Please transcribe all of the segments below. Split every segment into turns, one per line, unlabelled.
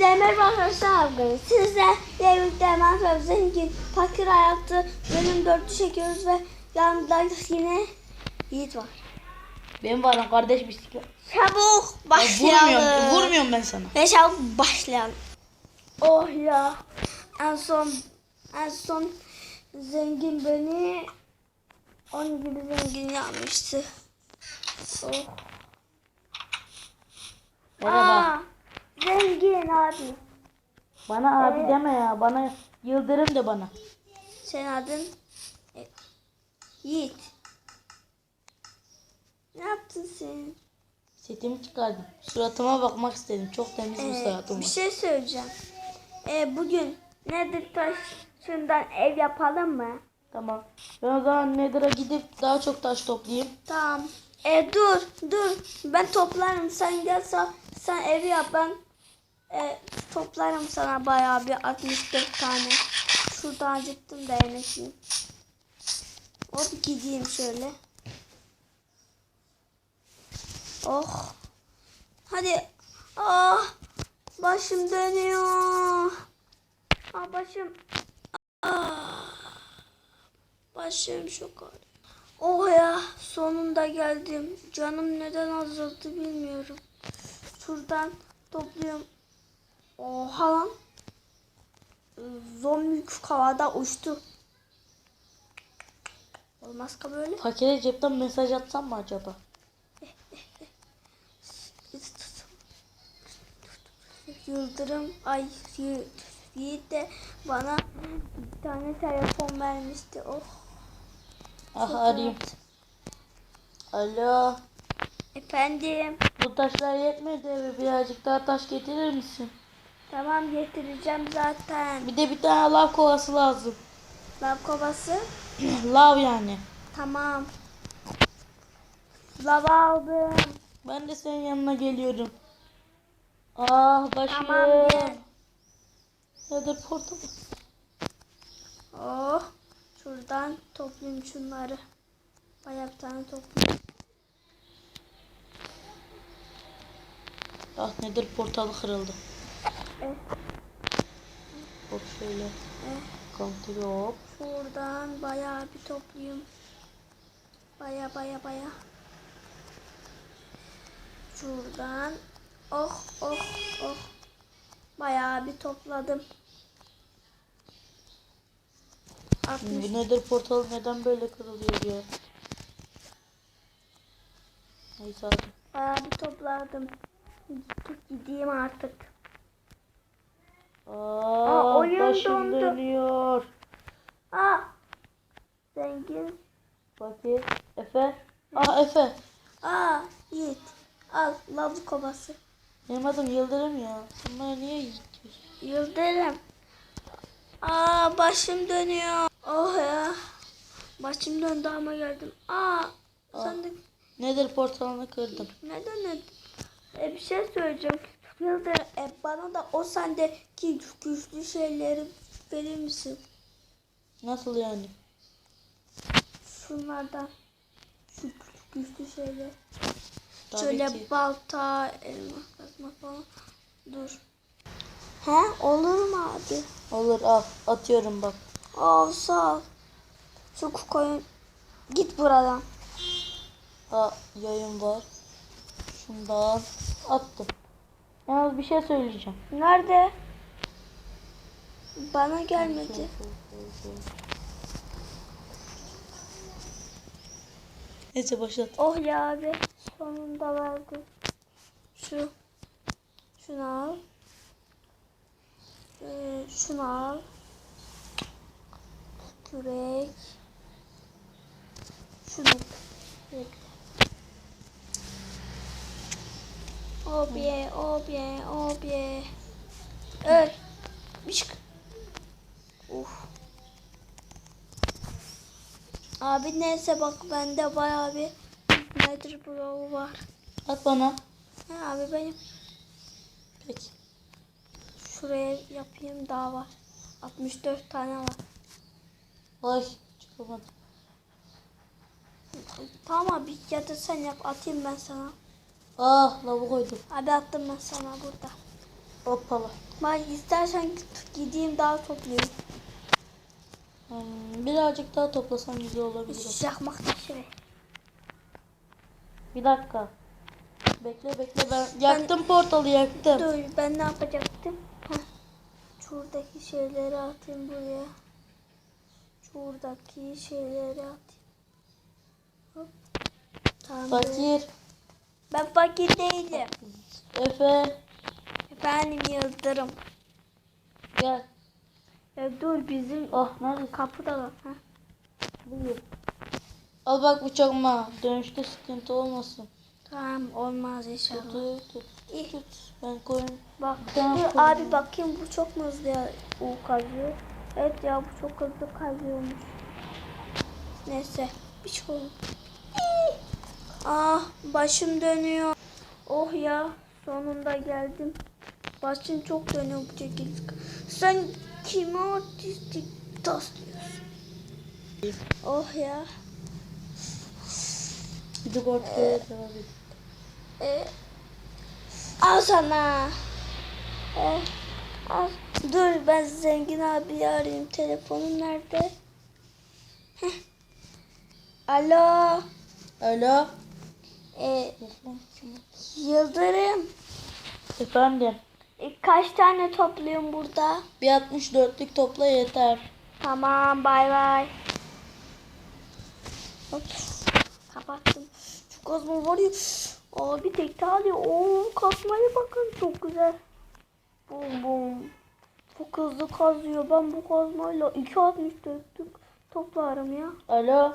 Hepinize merhaba arkadaşlar. Bugün sizlerle birlikte Minecraft Zengin Fakir Hayatı bölüm 4'ü çekiyoruz ve yanımda yine Yiğit var.
Benim varım kardeş bisiklet.
Çabuk
Ay,
başlayalım.
Vurmuyorum, vurmuyorum ben sana.
Ve çabuk başlayalım. Oh ya. En son en son zengin beni onun gibi zengin yapmıştı. Oh.
Merhaba.
Aa, zengin abi.
Bana abi
Evet.
deme ya. Bana Yıldırım de bana.
Senin adın e, Yiğit. Ne yaptın sen?
Setimi çıkardım. Suratıma bakmak istedim. Çok temiz bir
Ee,
suratım
bir
var.
şey söyleyeceğim. Ee, bugün nedir taşından ev yapalım mı?
Tamam. Ben o zaman Nether'a gidip daha çok taş toplayayım.
Tamam. E dur dur. Ben toplarım. Sen gel sen, sen evi yap ben e, toplarım sana bayağı bir 64 tane. Şuradan acıktım da yemek. Hop gideyim şöyle. Oh. Hadi. Ah. Başım dönüyor. Ah başım. Ah. Başım çok ağrıyor. Oh ya sonunda geldim. Canım neden azaldı bilmiyorum. Şuradan topluyorum. Oha lan. Zombi havada uçtu. Olmaz ki böyle.
Fakire cepten mesaj atsam mı acaba?
Yıldırım ay Yi- Yiğit de bana bir tane telefon vermişti. Oh.
Ah arayayım. Alo.
Efendim.
Bu taşlar yetmedi eve. Birazcık daha taş getirir misin?
Tamam getireceğim zaten.
Bir de bir tane lav kovası lazım.
Lav kovası.
lav yani.
Tamam. Lava aldım.
Ben de senin yanına geliyorum. Ah başım.
Tamam gel.
Nether portal.
Oh. Şuradan toplayayım şunları. Bayağı bir tane toplayayım.
Ah nedir portalı kırıldı. Hop şöyle. Kontrol hop.
Şuradan bayağı bir toplayayım. Baya baya baya. Şuradan. Oh oh oh. Bayağı bir topladım. 60
Bu nedir portalı neden böyle kırılıyor ya? Neyse hadi.
bayağı bir topladım. Gideyim artık.
Aa,
oyun
başım
dondu.
dönüyor.
Aa! Zengin.
Fakir. Efe. Aa Efe.
Aa! Yiğit. Al lav kovası.
Benim adım Yıldırım ya. Sen bana niye Yiğit diyorsun?
Yıldırım. Aa başım dönüyor. Oh ya. Başım döndü ama geldim. Aa sen de
Nedir portalını kırdım.
neden ne? E, bir şey söyleyeceğim. Yıldırım e, bana da o sendeki güçlü şeyleri verir misin?
Nasıl yani?
Şunlardan. Şu güçlü, güçlü şeyler.
Tabii
Şöyle
ki.
balta, elma, kazma falan. Dur. He olur mu abi?
Olur al. Atıyorum bak.
Aa sağ ol. Şu koyun. Git buradan.
Aa yayın var. Şundan attım. Yalnız bir şey söyleyeceğim.
Nerede? Bana gelmedi.
Neyse başlat.
Oh ya abi. Sonunda verdi. Şu. Şunu al. Ee, şunu al. Kürek. Şunu. Bekle. Obye, obye, obye. Öl. Bişk. Uf. Abi neyse bak bende bayağı bir Nether Bro var.
At bana.
Ha, abi benim
Peki.
şuraya yapayım daha var. 64 tane var.
Ay çıkamadım.
Tamam abi ya da sen yap atayım ben sana.
Ah lavu koydum.
Abi attım ben sana burada.
Hoppala.
Ben istersen gideyim daha toplayayım.
Hmm, birazcık daha toplasam güzel olabilir.
Yakmak ver.
Bir dakika. Bekle bekle ben yaktım portalı yaktım.
Dur ben ne yapacaktım? Heh. Şuradaki şeyleri atayım buraya. Şuradaki şeyleri atayım. Hop. Tamam.
Fakir,
Ben fakir değilim.
Efe
Efendim Yıldırım.
gel.
Ya dur bizim
Ah neredesin?
kapıda bak. Heh.
Buyur. Al bak bu çakma. Dönüşte sıkıntı olmasın.
Tamam olmaz inşallah.
Tut tut.
İyi.
Tut. Ben koyayım.
Bak
Tamam,
dur
tamam.
abi bakayım bu çok mu hızlı ya, o kazıyor. Evet ya bu çok hızlı kazıyormuş. Neyse bir şey. Ah başım dönüyor. Oh ya sonunda geldim. Başım çok dönüyor bu şekilde. Sen kime artistik taslıyorsun? Oh ya.
Bir de et.
Ee, al sana. Ee, al. Dur ben zengin abi arayayım. Telefonun nerede? Heh. Alo.
Alo.
Ee, Yıldırım.
Efendim.
E, kaç tane topluyorum burada?
Bir 64'lük topla yeter.
Tamam bay bay. Hop. Kapattım. Şu kazma var ya. Abi tekte alıyor. Oo kazmaya bakın çok güzel. Bum bum. Çok hızlı kazıyor. Ben bu kazmayla 2.64'lük toplarım ya.
Alo.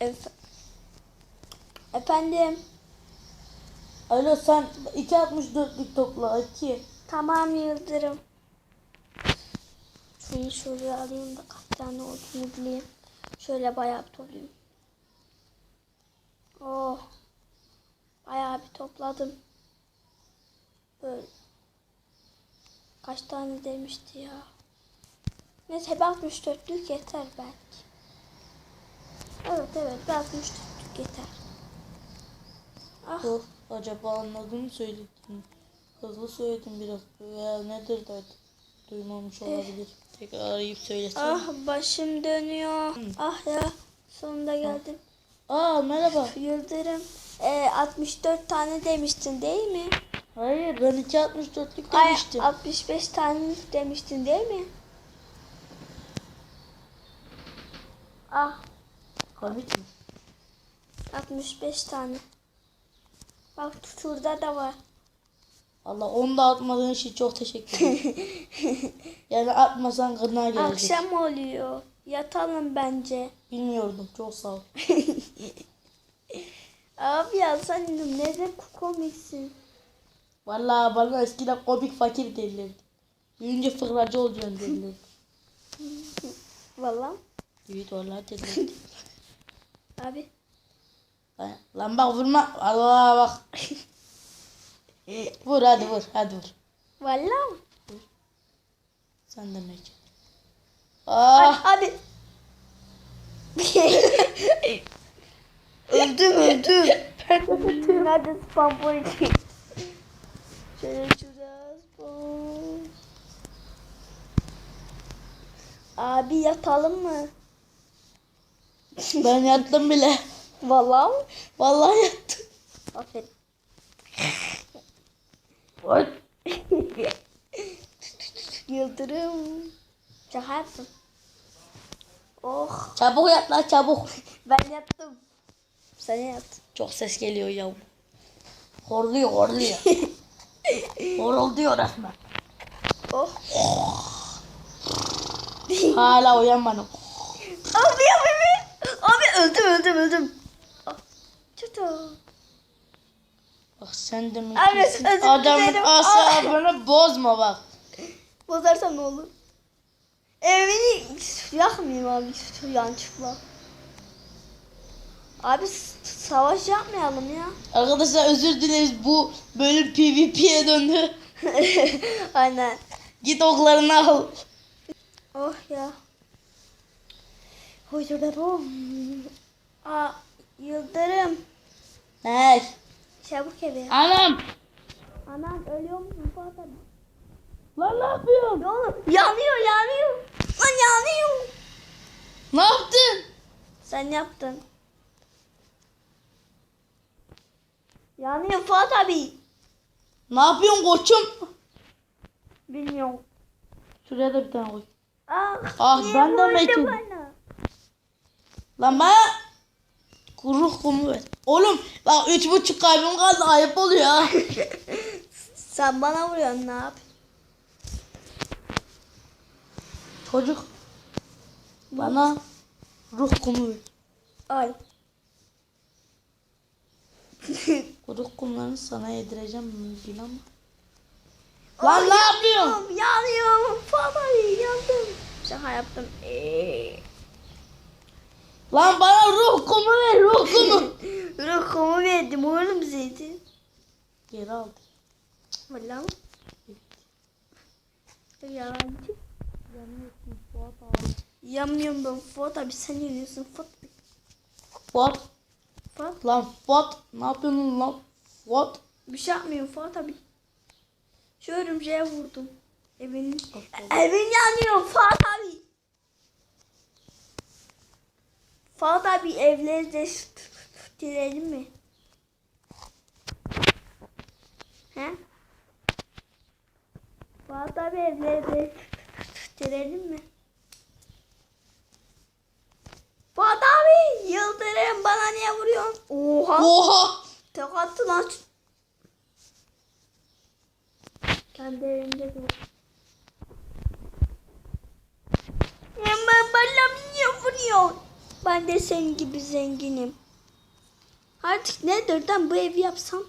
Efe- Efendim.
Alo sen 2.64'lük topla 2.
Tamam Yıldırım. Şunu şuraya alayım da kaç tane olduğunu bileyim. Şöyle bayağı bir toplayayım. Oh. Bayağı bir topladım. Böyle. Kaç tane demişti ya. Neyse bir 64'lük yeter belki. Evet evet bir 64'lük yeter. Ah.
Dur. Acaba anladın mı söyledin? Hızlı söyledim biraz. Veya nedir de duymamış olabilir. Tekrar arayıp söylesene.
Ah başım dönüyor. Ah ya sonunda geldim.
Aa merhaba.
Yıldırım e, 64 tane demiştin değil mi?
Hayır ben 2.64'lük
Ay,
demiştim.
65 tane demiştin değil mi? Ah
Komik mi?
65 tane. Bak şurada da var.
Allah onu da atmadığın için çok teşekkür ederim. yani atmasan gına gelecek.
Akşam oluyor. Yatalım bence.
Bilmiyordum. Çok sağ ol.
Abi ya sen neden komiksin?
Vallahi bana eskiden komik fakir derlerdi. Büyünce fıkracı olacaksın derlerdi.
Vallahi
Evet vallahi derlerdi.
Abi.
Lan- bak vurma. Allah bak. vur hadi vur. Hadi vur.
Vallahi mı?
Sen de mecbur. Ah.
Abi. öldüm öldüm. Nerede spam point? Şöyle şuraya spam. Abi yatalım mı?
Ben yattım bile.
Vallahi mı?
Vallahi yattım.
Aferin.
Oy.
Yıldırım. Yaptım. Oh
Çabuk yat lan çabuk.
ben yattım. Sen yat.
Çok ses geliyor ya. Horluyor horluyor. Horulduyor resmen.
Oh.
Hala uyanmadım.
Bebe. Abi öldüm öldüm öldüm. Çato.
Bak sen de mi?
Abi,
kesin
özür
Adamın
dilerim.
asabını bozma bak.
Bozarsam ne olur? Evini yakmayayım abi şu yanlışlıkla. Abi s- savaş yapmayalım ya.
Arkadaşlar özür dileriz bu bölüm PvP'ye döndü.
Aynen.
Git oklarını al.
Oh ya. Hocam. Aa, Yıldırım.
Hey.
Çabuk eve.
Anam.
Anan ölüyor musun Fuat abi?
Lan ne yapıyorsun?
Ne oğlum? Yanıyor yanıyor. Lan yanıyor.
Ne yaptın?
Sen yaptın. Yanıyor Fuat abi.
Ne yapıyorsun koçum?
Bilmiyorum.
Şuraya da bir tane koy.
Ah,
Ah, ben de
bana?
Lan bana kuru kumu ver. Oğlum bak üç buçuk kalbim kaldı ayıp oluyor.
Sen bana vuruyorsun ne yap?
Çocuk bana ruh kumu ver.
Ay.
Kuru kumlarını sana yedireceğim bilemem. Lan ne yapıyorsun?
Yanıyorum falan yandım. Şaka yaptım. Eee.
Lan bana ruh kumu ver ruh kumu.
Ruhumu verdim oğlum zeytin.
Geri aldı.
Valla. Yalancı.
Yanıyorsun Fuat abi.
Yanmıyorum ben Fuat abi sen yanıyorsun Fuat.
Fuat.
Fuat.
Lan Fuat. Ne yapıyorsun lan? Fuat.
Bir şey yapmıyorum Fuat abi. Şu örümceğe vurdum. Evin, evin yanıyor Fuat abi. Fuat abi evleri de dilelim mi? He? Fuat abi evleri de dilelim mi? Fuat abi yıldırım bana niye vuruyorsun? Oha.
Oha.
Tek attı lan. Kendi evimde dur. Ama bana niye vuruyor? Ben de senin gibi zenginim. Artık ne dörden bu evi yapsam?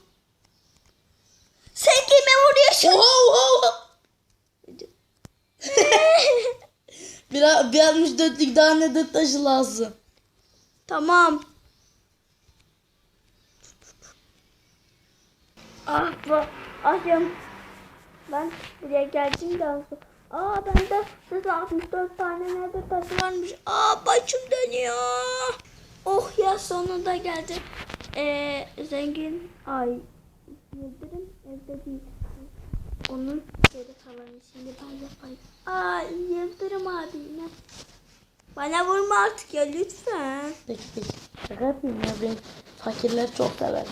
Sen kime vuruyorsun?
Oha. Bir, bir 64'lük daha ne dört taşı lazım.
tamam. Ah bu ahım. Ben buraya geldim de. Aa bende size 64 tane nerede taşı varmış. Aa başım dönüyor. Oh ya sonunda geldi. Ee, zengin ay Yıldırım evde değil. Onun geri kalanı şimdi ben yapayım. Aa Yıldırım abi ne? Bana vurma artık ya lütfen.
Peki peki. Şaka yapayım ya ben fakirleri çok severim.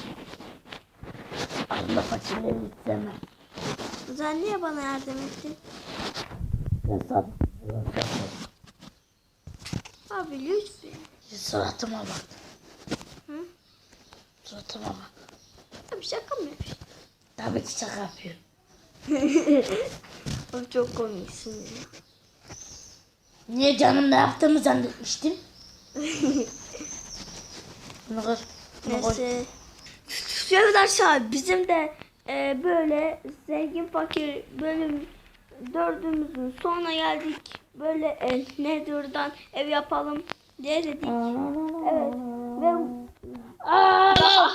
Aslında fakirleri hiç sevmem.
Sen niye bana yardım ettin?
Ben sana
Abi lütfen.
Suratıma bak.
Hı?
Suratıma bak.
Abi şaka mı yapıyorsun?
Tabii ki şaka yapıyorum.
Abi çok komiksin ya.
Niye canım ne yaptığımı zannetmiştin? Bunu kır. Bunu koy.
Neyse. Arkadaşlar bizim de e, böyle zengin fakir bölüm dördümüzün sonuna geldik. Böyle e, Nether'dan ev yapalım diye dedik. Evet. Ve daha,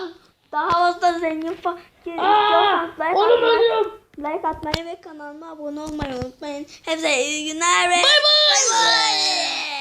daha fazla zengin fakir istiyorsanız like
Oğlum ölüyorum.
like atmayı ve kanalıma abone olmayı unutmayın. Hepinize iyi günler ve
Bay bay.
bay bay.